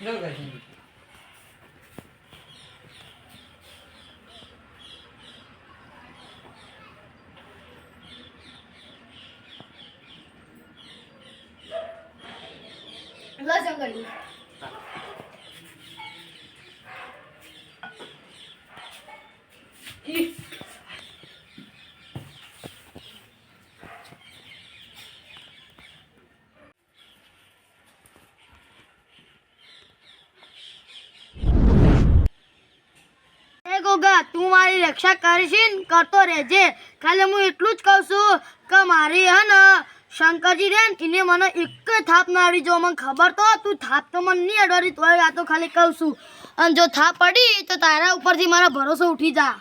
જો કરશનજી લો શંકરજી ઈ. એ ગોગા તું મારી રક્ષા કરીશ કરતો રહેજે. ખાલી હું એટલું જ કહું છું કે મારી હે ને શંકરજી રે એને મને એક થાપ ના અડી જો. મને ખબર તો તું થાપ તો મને નહીં અડવાડી તો આ તો ખાલી કહું છું. અને જો થાપ પડી તો તારા ઉપરથી મારો ભરોસો ઉઠી જા.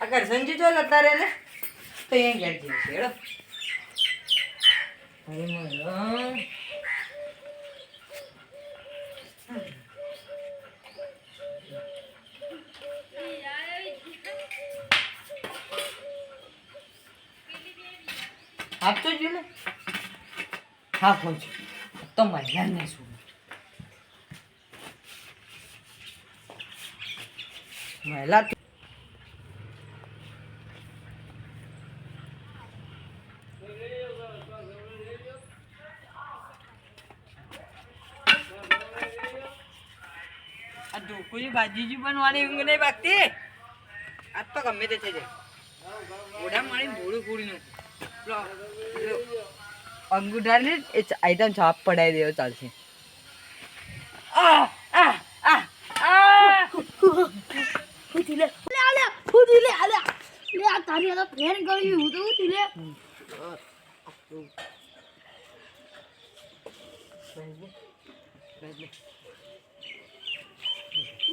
આ કરશનજી જો લતા ને? તો ઘેર જઈએ છે હેડો અરે મારા. આપતો જ ને હા પહોંચો તો મહિલાને આ ઢોકળી ભાજીજી બનવાની ઊંઘ નહીં વાગતી આજ તો ગમે તે થઈ જાય ઓઢા મારી ભોળું નાખું અંગૂઠાને એ આઈટમ છાપ પડાવી દેવો ચાલશે. Thank આ આ આ ઉઠી લે લે આલે ઉઠી લે આલે લે આ તારી આ ફ્રેન્ડ કરી હું તો ઉઠી લે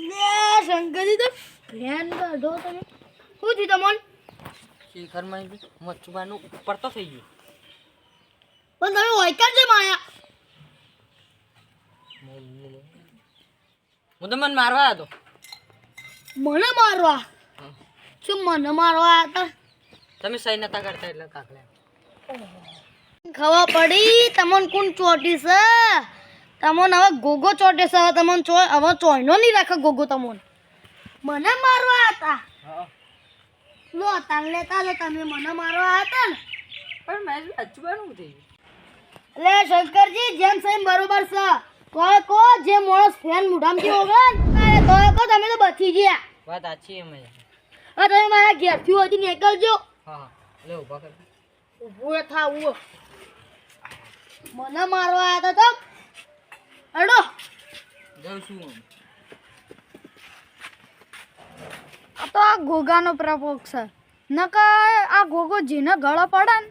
લે શંકરજી તો ફ્રેન્ડ કાઢો તમે. શું થયું તમન? શિખરમાં મચ્છુબાનું ઉપર તો થઈ ગયું. પણ તમે ઓયકા છે માયા હું તો મને મારવા હતો. મને મારવા? શું મને મારવા હતા? તમે સહી નતા કરતા એટલે ખબર પડી તમને કોણ ચોટી છે? તમને હવે ગોગો ચોટે છે. હવે તમને હવે ચોઈનો નહીં રાખે ગોગો તમને. મને મારવા હતા. લો તાણ લેતા લો તમે મને મારવા હતા ને. પણ મેં મચ્છુબાનું થઈ ગયું એટલે શંકરજી જેમ સહી બરોબર છે. કોઈ કો જે માણસ ફેન મુઢામથી હોવે ને તોય કો તમે તો બચી ગયા. વાત સાચી એમ હવે તમે મારા ઘેરથી હોતી નીકળજો. હા હા. લે ઊભા કર. ઊભો થા ઊભો મને મારવા આવ્યા હતા તો અડો. જાઉં છું હું. આ ઘોઘાનો પ્રકોપ છે. નકર આ ગોગો જેને ગળો પડે ને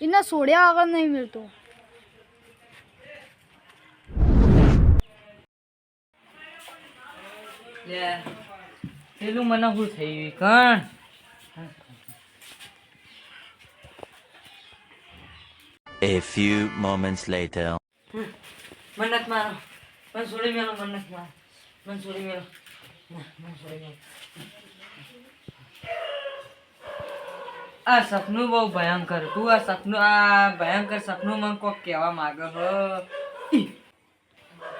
એને સોડ્યા આગળ નહીં મળતો. લે પેલું મને શું થઈ ગયું? કણ A few moments later. મન્નત મારો. મને છોડી મેલો મન્નત મારો. મન છોડી મેલો. મન મને છોડી મેલો. આ સપનું બહુ ભયંકર તું આ સપનું આ ભયંકર સપનું મને કોક કહેવા માંગે હો.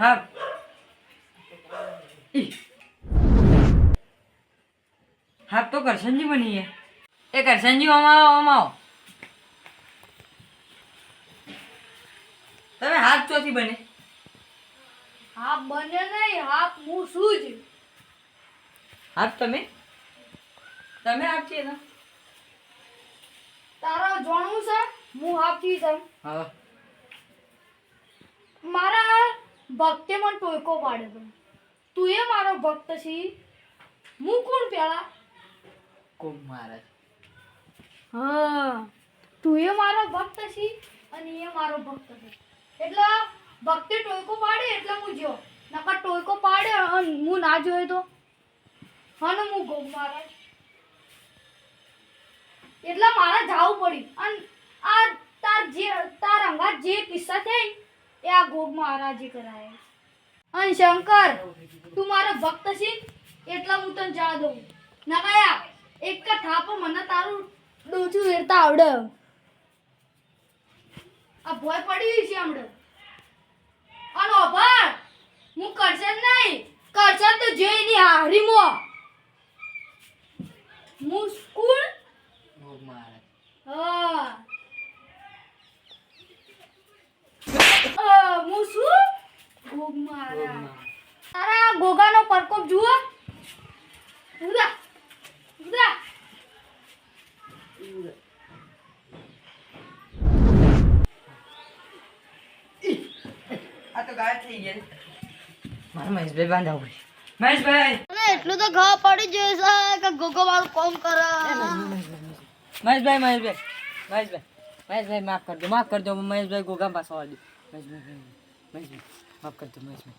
હા હા તો કરશનજી બની ગયા એ કરશનજી ઓમાં ઓમાં તમે હાથ ચોથી બને. હાફ બને નહીં. હા હું શું જ હાથ તમે? તમે છે ને. તારા જોણું છે? હું આપતી છું હા. મારા ભક્તે મને ટોયકો પાડ્યો તો તું એ મારો ભક્ત છી. હું કોણ પેલા? કોક મહારાજ. હા. તું એ મારો ભક્ત છી અને એ મારો ભક્ત છે. એટલે ભક્તે ટોયકો પાડે એટલે હું જો નકર ટોયકો પાડે અને હું ના જોયો તો? અને હું ગોમ મહારાજ. એટલે મારે જાવું પડ્યું અને આ તાર જે, તાર અંગા જે કિસ્સા થઈ, એ આ ગોગ મહારાજે કરાયા. અને શંકર, તું મારો ભક્ત છે? એટલે હું તને જા દઉં. ના કયા એક થાપો મને તારું ડોચું વેરતા આવડે. આ ભોય પડી છે હમણે. અને ઓભાર હું કરશે નહીં. કરશે તો જોઈ ની હું સ્કૂલ ભોગ મારે હા. અ, હું શું? ભોગ મારા તારા ગોગાનો પ્રકોપ જુઓ. ઉદા ઉદા આ તો ગાયબ થઈ ગયા મારા મહેશભાઈ બાંધાવું પડશે મહેશભાઈ! એટલું તો ખબર પડી જશે કે ગોગો વાળું કોમ કરે. મહેશભાઈ મહેશભાઈ મહેશભાઈ મહેશભાઈ માફ કરજો માફ કરજો મહેશભાઈ ગોગા પાસે વાળી મહેશભાઈ મહેશભાઈ માફ કરજો મહેશભાઈ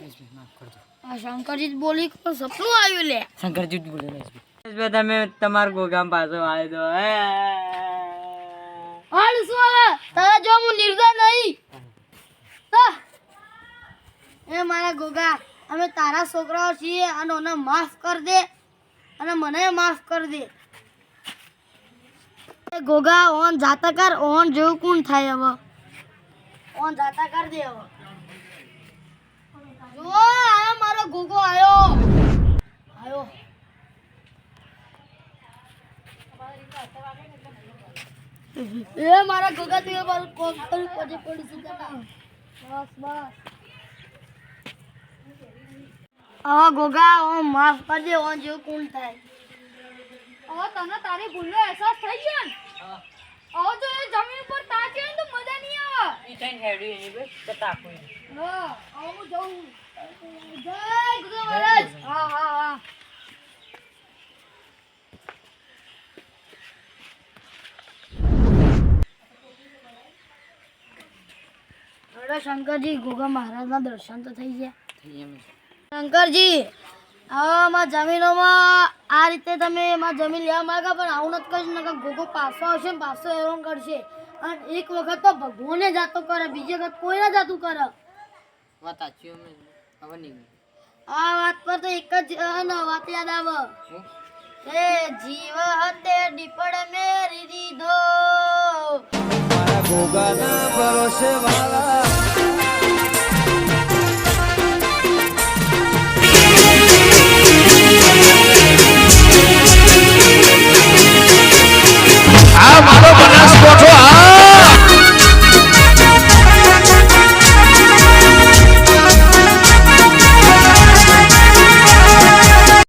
મહેશભાઈ માફ કરજો. આ શંકરજી બોલી સપનું આવ્યું લે. શંકરજી જ બોલે મહેશભાઈ. મહેશભાઈ તમે તમારા ગોગામ પાછો આવી હે હાલ હવે? તારા જો હું નિર્દય નહીં. એ મારા ગોગા અમે તારા છોકરાઓ છીએ અને ઓને માફ કર દે. અને મને માફ કર દે. ગોગા, ઓન જાતા કર, ઓન જેવું કોણ થાય હવે? ઓન જાતા કર દે હવે. જો આયો મારો ગોગો આયો. આયો. એ મારા ગોગા તું મારું કોમ કરી પડી છે બસ બસ. હા, ગોગા ઓ માફ કરજે, ઓન જેવું કોણ થાય. હવે તને તારી ભૂલનો અહેસાસ થઈ ગયો ને? હવે જો એ જમીન પર તાકે તો મજા નહીં આવે. હા હવે હું જઉં. જય ગુરુ મહારાજ હા હા હા. શંકરજી ગોગા મહારાજના દર્શન તો થઈ ગયા. શંકરજી માં જમીનોમાં આ રીતે તમે એમાં જમીન લેવા માંગો પણ આવું નથી કરશો નકર ગોગો પાસો આવશે ને પાસો હેરાન કરશે. અને એક વખત તો ભગવાને જાતો કરે બીજી વખત કોઈને જાતું કરે. વાત સાચી અમે હવે નહીં આ વાત પર તો એક જ ન, વાત યાદ આવે. એ જીવ હતે દીપડ મેરી દીધો. મારા ગોગાના ભરોસે વાળા.